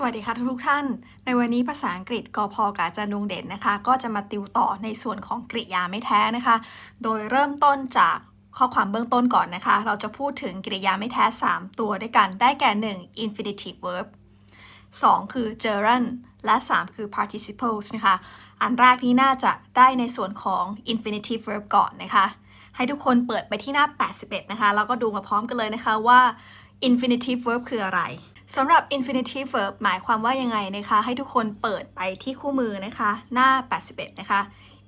สวัสดีค่ะทุกท่าน ในวันนี้ภาษาอังกฤษกพกับอาจารย์ดวงเด่นนะคะ ก็จะมาติวต่อในส่วนของกริยาไม่แท้นะคะ โดยเริ่มต้นจากข้อความเบื้องต้นก่อนนะคะ เราจะพูดถึงกริยาไม่แท้ 3 ตัวด้วยกันได้แก่ 1 infinitive verb 2 คือ gerund และ 3 คือ participles นะคะ อันแรกนี้น่าจะได้ในส่วนของ infinitive verb ก่อนนะคะ ให้ทุกคนเปิดไปที่หน้า 81 นะคะ แล้วก็ดูมาพร้อมกันเลยนะคะว่า infinitive verb คืออะไร สำหรับ infinitive verb หมายความว่ายังไงนะคะ ให้ทุกคนเปิดไปที่คู่มือนะคะ หน้า 81 นะคะ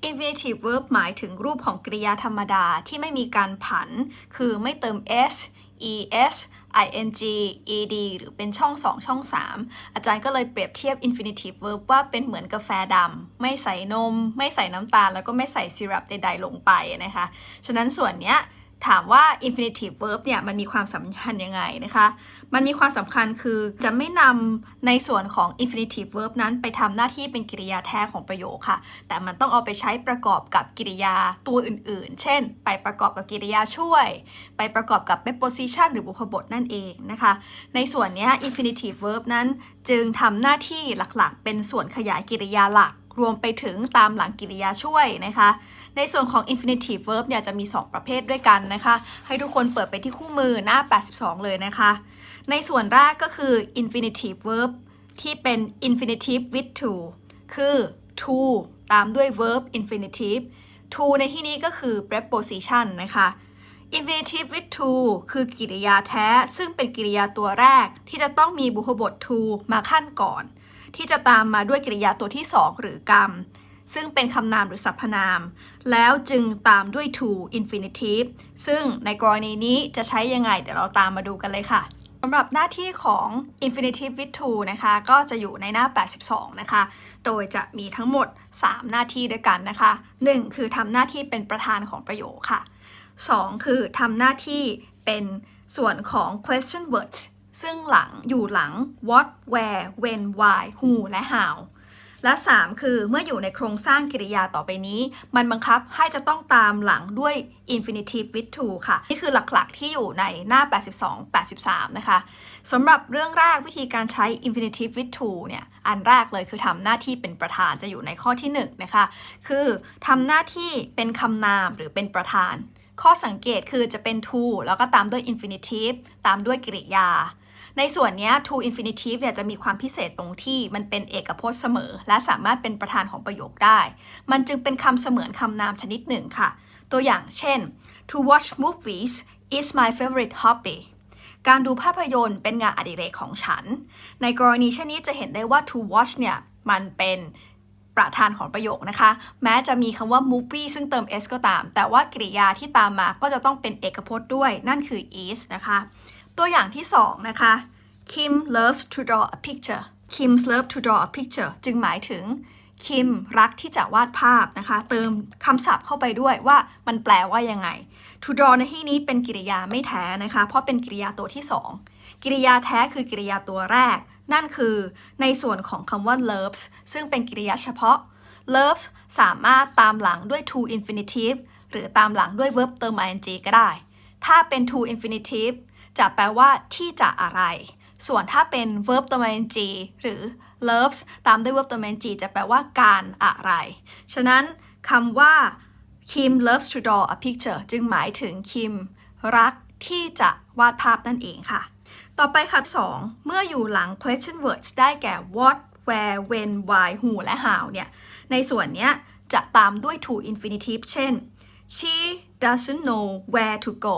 infinitive verb หมายถึงรูปของกริยาธรรมดาที่ไม่มีการผัน คือไม่เติม s es ing ed หรือเป็นช่อง 2 ช่อง 3 อาจารย์ก็เลยเปรียบเทียบ infinitive verb ว่าเป็นเหมือนกาแฟดำ ไม่ใส่นม ไม่ใส่น้ำตาล แล้วก็ไม่ใส่ซีรัปใดๆลงไปนะคะ ฉะนั้นส่วนเนี้ย ถามว่า infinitive verb เนี่ยมันมีความสำคัญยังไงนะคะ มันมีความสำคัญคือจะไม่นำในส่วนของ infinitive verb นั้นไปทำหน้าที่เป็นกริยาแท้ของประโยคค่ะ แต่มันต้องเอาไปใช้ประกอบกับกริยาตัวอื่นๆ เช่น ไปประกอบกับกริยาช่วย ไปประกอบกับ preposition หรือบุพบทนั่นเองนะคะ ในส่วนนี้ infinitive verb นั้นจึงทำหน้าที่หลักๆ เป็นส่วนขยายกริยาหลักรวมไปถึงตามหลังกริยาช่วยนะคะ ในส่วนของ infinitive verb เนี่ยจะมี 2 ประเภทด้วยกันนะคะ ให้ทุกคนเปิดไปที่คู่มือหน้า 82 เลยนะคะ ในส่วนแรกก็คือ infinitive verb ที่เป็น infinitive with to คือ to ตามด้วย verb infinitive to ในที่นี้ก็คือ preposition นะคะ infinitive with to คือ กริยาแท้ ซึ่งเป็นกริยาตัวแรกที่จะต้องมีบุพบท to มาขั้นก่อน ที่จะตามมาด้วยกริยาตัวที่ 2 หรือกรรม ซึ่งเป็นคำนามหรือสรรพนาม แล้วจึงตามด้วย to infinitive ซึ่งในกรณีนี้จะใช้ยังไงเดี๋ยวเราตามมาดูกันเลยค่ะสำหรับหน้าที่ของ infinitive with to นะคะ ก็จะอยู่ในหน้า 82 นะคะ โดยจะมีทั้งหมด 3 หน้าที่ด้วยกันนะคะ 1 คือทำหน้าที่เป็นประธานของประโยคค่ะ 2 คือทำหน้าที่เป็นส่วนของ question words ซึ่งหลังอยู่หลัง what where when why who และ how และ 3 คือเมื่ออยู่ในโครงสร้างกริยาต่อไปนี้ มันบังคับให้จะต้องตามหลังด้วย infinitive with to ค่ะ นี่คือหลักๆที่อยู่ในหน้า 82 83 นะคะสำหรับเรื่องแรกวิธีการใช้ infinitive with to เนี่ย อันแรกเลยคือทำหน้าที่เป็นประธานจะอยู่ในข้อที่ 1 นะคะ คือทำหน้าที่เป็นคำนามหรือเป็นประธาน ข้อสังเกตคือจะเป็น to แล้วก็ตามด้วย infinitive ตามด้วยกริยา ในส่วนนี้ to infinitive เนี่ยจะมีความพิเศษตรงที่มันเป็นเอกพจน์เสมอ และสามารถเป็นประธานของประโยคได้ มันจึงเป็นคำเสมือนคำนามชนิดหนึ่งค่ะ ตัวอย่างเช่น to watch movies is my favorite hobby การดูภาพยนตร์เป็นงานอดิเรกของฉัน ในกรณีเช่นนี้จะเห็นได้ว่า to watch เนี่ยมันเป็นประธานของประโยคนะคะ แม้จะมีคำว่า movie ซึ่งเติม s ก็ตาม แต่ว่ากริยาที่ตามมาก็จะต้องเป็นเอกพจน์ด้วย นั่นคือ is นะคะ ตัวอย่างที่ 2 นะคะ Kim loves to draw a picture Kim's love to draw a picture จึงหมายถึง คิมรักที่จะวาดภาพนะคะ เติมคำศัพท์เข้าไปด้วยว่ามันแปลว่ายังไง to draw ในที่นี้เป็นกริยาไม่แท้นะคะ เพราะเป็นกริยาตัวที่ 2 กริยาแท้คือกริยาตัวแรก นั่นคือในส่วนของคำว่า loves ซึ่งเป็นกริยาเฉพาะ loves สามารถตามหลังด้วย to infinitive หรือตามหลังด้วย verb เติม ing ก็ได้ ถ้าเป็น to infinitive จะแปลว่าที่จะอะไร ส่วนถ้าเป็น verb เติม ing หรือ loves ตามด้วย verb เติม ing จะแปลว่าการอะไร ฉะนั้นคำว่า Kim loves to draw a picture จึงหมายถึงคิมรักที่จะวาดภาพนั่นเองค่ะ ต่อไปค่ะ2เมื่ออยู่หลัง question words ได้แก่ what where when why who และ how เนี่ย ในส่วนเนี้ยจะตามด้วย to infinitive เช่น she doesn't know where to go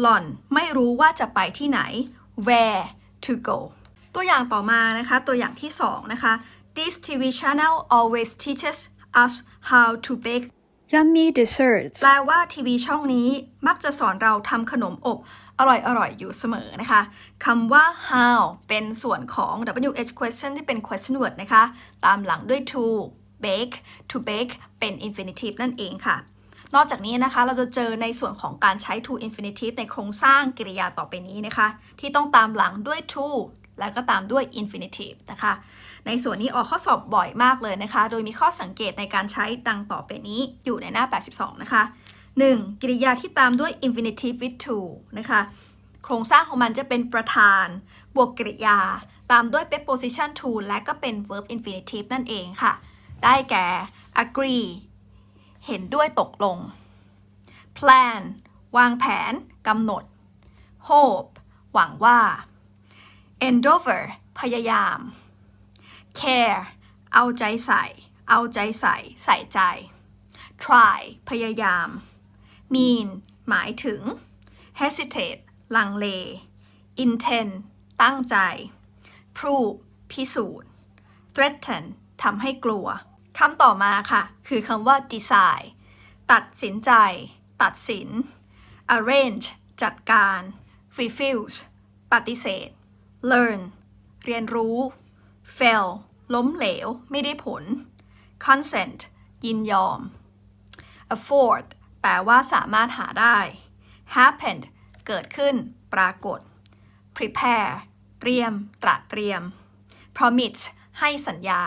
หล่อนไม่รู้ว่าจะไปที่ไหน where to go ตัวอย่างต่อมานะคะ ตัวอย่างที่2นะคะ This TV channel always teaches us how to bake Yummy desserts. แปลว่าทีวีช่องนี้มักจะสอนเราทำขนมอบ อร่อยๆอยู่เสมอนะคะคำว่า how เป็นส่วนของ WH question ที่เป็น question word นะคะ ตามหลังด้วย to bake to bake เป็น infinitive นั่นเองค่ะ นอกจากนี้นะคะเราจะเจอในส่วนของการใช้ to infinitive ในโครงสร้างกริยาต่อไปนี้นะคะ ที่ต้องตามหลังด้วย to แล้วก็ตามด้วย infinitive นะคะ ในส่วนนี้ออกข้อสอบบ่อยมากเลยนะคะ โดยมีข้อสังเกตในการใช้ดังต่อไปนี้อยู่ในหน้า 82 นะคะ 1. กริยาที่ตามด้วย infinitive with to นะคะ โครงสร้างของมันจะเป็นประธาน บวกกริยา ตามด้วย preposition to และก็เป็น verb infinitive นั่นเองค่ะ ได้แก่ agree เห็นด้วยตกลง plan วางแผนกำหนด hope หวังว่า endeavor พยายาม care เอาใจใส่ เอาใจใส่ ใส่ใจ try พยายาม mean หมายถึง hesitate ลังเล intend ตั้งใจ prove พิสูจน์ threaten ทำให้กลัว คำต่อมาค่ะ คือคำว่า decide ตัดสินใจ ตัดสิน arrange จัดการ refuse ปฏิเสธ learn เรียนรู้ fail ล้มเหลว ไม่ได้ผล consent ยินยอม afford แปลว่าสามารถหาได้ happened เกิดขึ้น ปรากฏ prepare เตรียม ตระเตรียม promise ให้สัญญา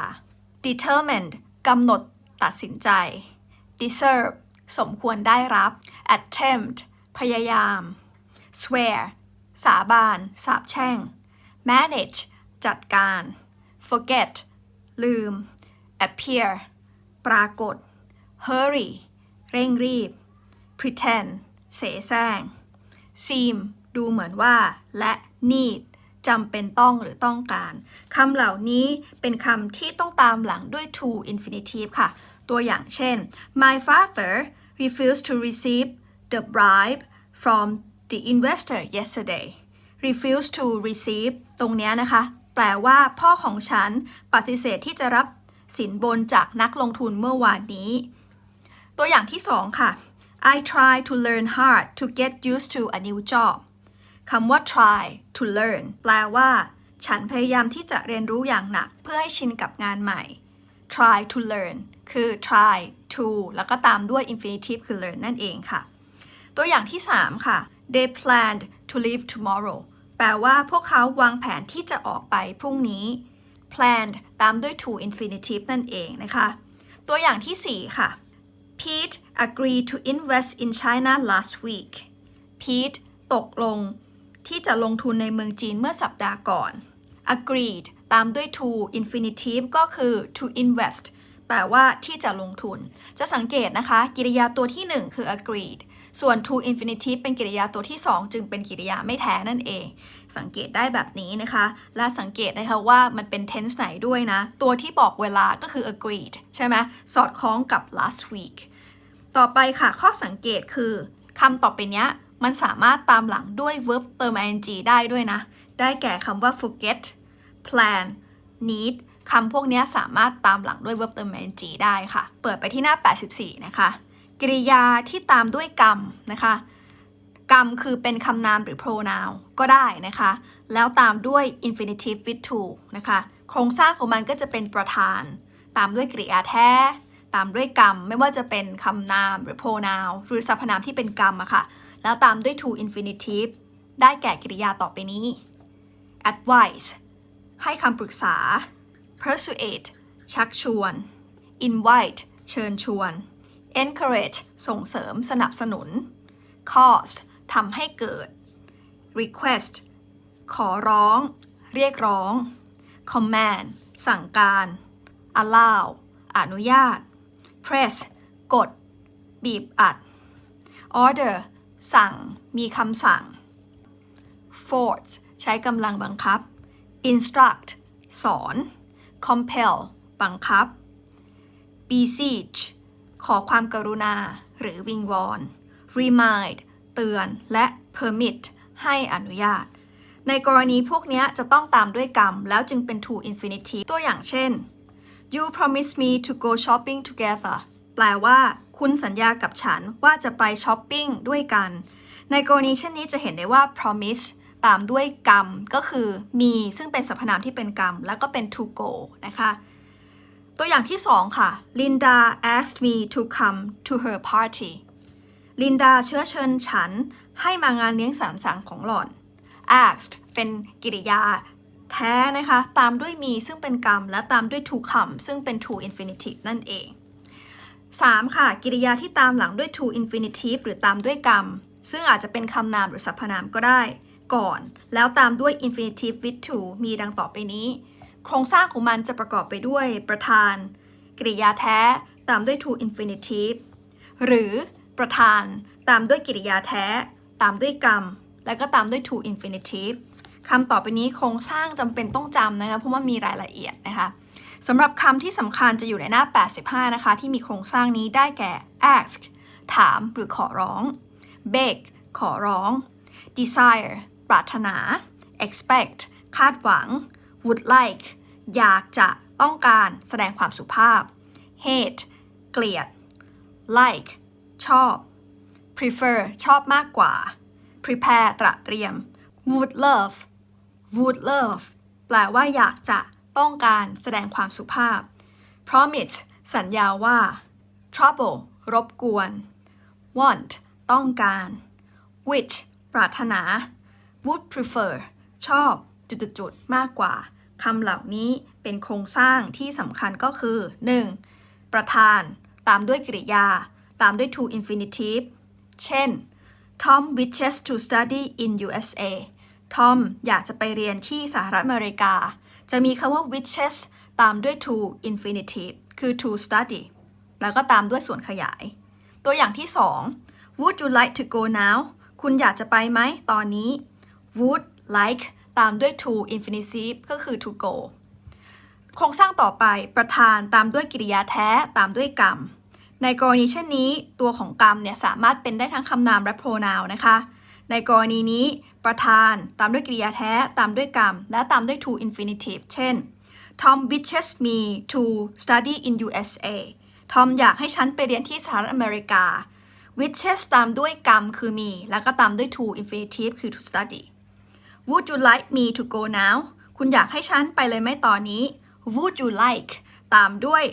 determined กำหนดตัดสินใจ deserve สมควรได้รับ attempt พยายาม swear สาบาน สาบแช่ง manage จัดการ forget ลืม appear ปรากฏ hurry เร่งรีบ pretend เสแสร้ง seem ดูเหมือนว่า และ need จำเป็นต้องหรือต้องการคำเหล่านี้เป็นคำที่ต้องตามหลังด้วย to infinitive ค่ะ ตัวอย่างเช่น my father refused to receive the bribe from the investor yesterday refused to receive ตรงเนี้ยนะคะ แปลว่าพ่อของฉันปฏิเสธที่จะรับสินบนจากนักลงทุนเมื่อวานนี้ ตัวอย่างที่สองค่ะ I try to learn hard to get used to a new job คำว่า try to learn แปลว่า ฉันพยายามที่จะเรียนรู้อย่างหนัก เพื่อให้ชินกับงานใหม่ try to learn คือ try to แล้วก็ตามด้วย infinitive คือ learn นั่นเองค่ะ ตัวอย่างที่ 3 ค่ะ they planned to leave tomorrow แปลว่าพวกเขาวางแผนที่จะออกไปพรุ่งนี้ planned ตามด้วย to infinitive นั่นเองนะคะ ตัวอย่างที่ 4 ค่ะ Pete agreed to invest in China last week Pete ตกลง ที่จะลงทุนในเมืองจีนเมื่อสัปดาห์ก่อน agreed ตามด้วย to infinitive ก็คือ to invest แปลว่าที่จะลงทุน จะสังเกตนะคะ กริยาตัวที่ 1 คือ agreed ส่วน to infinitive เป็นกริยาตัวที่ 2 จึงเป็นกริยาไม่แท้นั่นเอง สังเกตได้แบบนี้นะคะ และสังเกตนะคะว่ามันเป็น tense ไหนด้วยนะ ตัวที่บอกเวลาก็คือ agreed ใช่ไหมสอดคล้องกับ last week ต่อไปค่ะ ข้อสังเกตคือคำต่อไปเนี้ย มันสามารถตามหลังด้วย verb เติม ing ได้ด้วยนะ ได้แก่คำว่า forget plan need คำพวกนี้สามารถตามหลังด้วย verb เติม ing ได้ค่ะ เปิดไปที่หน้า 84 นะคะ กริยาที่ตามด้วยกรรมนะคะ กรรมคือเป็นคำนามหรือ pronoun ก็ได้นะคะ แล้วตามด้วย infinitive with to นะคะ โครงสร้างของมันก็จะเป็นประธาน ตามด้วยกริยาแท้ตามด้วยกรรม ไม่ว่าจะเป็นคำนามหรือ pronoun หรือสรรพนามที่เป็นกรรมอะค่ะ แล้วตามด้วย to infinitive ได้แก่กริยาต่อไปนี้ advice ให้คำปรึกษา persuade ชักชวน invite เชิญชวน encourage ส่งเสริมสนับสนุน cause ทำให้เกิด request ขอร้อง เรียกร้อง command สั่งการ allow อนุญาต press กด บีบอัด order สั่ง มีคำสั่ง force ใช้กำลังบังคับ instruct สอน compel บังคับ beseech ขอความกรุณา หรือวิงวอน remind เตือน และ permit ให้อนุญาต ในกรณีพวกนี้จะต้องตามด้วยกรรม แล้วจึงเป็น to infinitive ตัวอย่างเช่น you promise me to go shopping together แปลว่า คุณสัญญากับฉันว่าจะไปช้อปปิ้งด้วยกัน ในกรณีเช่นนี้จะเห็นได้ว่า promise ตามด้วยกรรมก็คือมีซึ่งเป็นสรรพนามที่เป็นกรรม แล้วก็เป็น to go นะคะ ตัวอย่างที่ 2 ค่ะ Linda asked me to come to her party ลินดาเชื้อเชิญฉันให้มางานเลี้ยงสามสังของหล่อน asked เป็นกริยาแท้นะคะ ตามด้วยมีซึ่งเป็นกรรม และตามด้วย to come ซึ่งเป็น to infinitive นั่นเอง 3. ค่ะกิริยาที่ตามหลังด้วย to infinitive หรือตามด้วยกรรม ซึ่งอาจจะเป็นคำนามหรือสรรพนามก็ได้ ก่อน แล้วตามด้วย infinitive with to มีดังต่อไปนี้ โครงสร้างของมันจะประกอบไปด้วยประธาน กริยาแท้ตามด้วย to infinitive หรือประธานตามด้วยกริยาแท้ ตามด้วยกรรม แล้วก็ตามด้วย to infinitive คำต่อไปนี้โครงสร้างจำเป็นต้องจำนะคะเพราะว่ามีรายละเอียดนะคะ สำหรับคำที่สำคัญจะอยู่ในหน้า 85 นะคะ ที่มีโครงสร้างนี้ได้แก่ ask ถามหรือขอร้อง beg ขอร้อง desire ปรารถนา expect คาดหวัง would like อยากจะต้องการแสดงความสุภาพ hate เกลียด like ชอบ prefer ชอบมากกว่า prepare ตระเตรียม would love would love แปลว่าอยากจะ ต้องการแสดงความสุภาพ promise สัญญาว่า trouble รบกวน want ต้องการ which ปรารถนา would prefer ชอบจุดๆๆมากกว่าคำเหล่านี้เป็นโครงสร้างที่สำคัญก็คือ 1. ประธานตามด้วยกริยา ตามด้วย to infinitive เช่น Tom wishes to study in USA Tom อยากจะไปเรียนที่สหรัฐอเมริกา จะมีคำว่า wishes ตามด้วย to infinitive คือ to study แล้วก็ตามด้วยส่วนขยาย ตัวอย่างที่ 2 Would you like to go now คุณอยากจะไปไหมตอนนี้ Would like ตามด้วย to infinitive ก็คือ to go โครงสร้างต่อไปประธานตามด้วยกริยาแท้ตามด้วยกรรม ในกรณีเช่นนี้ ตัวของกรรมเนี่ยสามารถเป็นได้ทั้งคำนามและ pronoun นะคะ ในกรณีนี้ ประธานตามด้วยกริยาแท้ ตามด้วยกรรม และตามด้วย to infinitive เช่น Tom wishes me to study in USA ทอมอยากให้ฉันไปเรียนที่สหรัฐอเมริกา wishes ตามด้วยกรรมคือมี แล้วก็ตามด้วย to infinitive คือ to study Would you like me to go now คุณอยากให้ฉันไปเลยไหมตอนนี้ Would you like ตามด้วย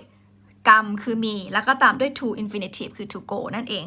กรรมคือมี แล้วก็ตามด้วย to infinitive คือ to go นั่นเอง